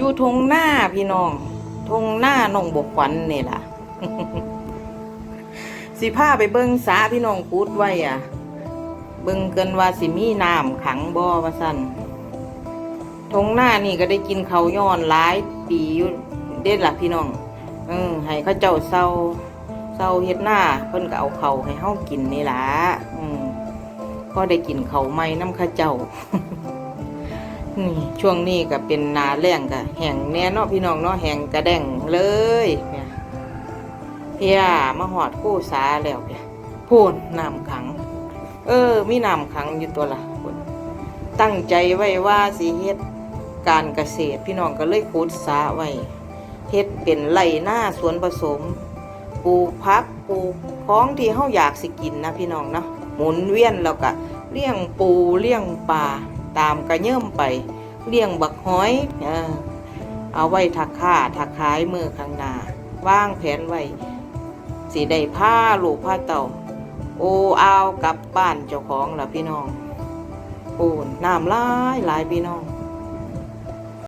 อยู่ทงหน้าพี่น้องทงหน้าหนองบกขวัญนี่ล่ะ สิพาไปเบิ่งสาพี่น้องพูดไว้อะ เบิ่งเกินว่าสิมีน้ำขังบ่ว่าซั่นทงหน้านี่ก็ได้กินเขาย้อนหลายปีอยู่เด็ดล่ะพี่น้อง เออให้เขาเจ้าเศร้าเศร้าเฮ็ดหน้าเพิ่นก็เอาเขาให้เฮากินนี่ล่ะอืมก็ได้กินเขาวใหม่น้ำข้าเจ้า นี่ช่วงนี้ก็เป็นนาแล้งก็แห้งแน่เนาะพี่น้องเนาะแห้งกระแดงเลยเนี่ยเพียมาหอดกู้สาแล้วเพียพูนน้ำขัง เออ มีน้ำขังอยู่ตัวละตั้งใจไว้ว่าสิเฮ็ดการเกษตร พี่น้องก็เลยขุดสาไว้เฮ็ดเป็นไรหน้าสวนผสมปลูกพักปลูกของที่เฮาอยากสิกินนะพี่น้องเนาะหมุนเวียนแล้วก็เลี้ยงปูเลี้ยงปลาตามกระเยิ่มไป เลี้ยงบักหอยเอาไว้ถักค่าถักขายมือข้างหน้าวางแผนไว้สีได้ผ้าลูกผ้าเต่า โอเอากับบ้านเจ้าของล่ะพี่น้อง โอ้น้ำลายหลายพี่น้อง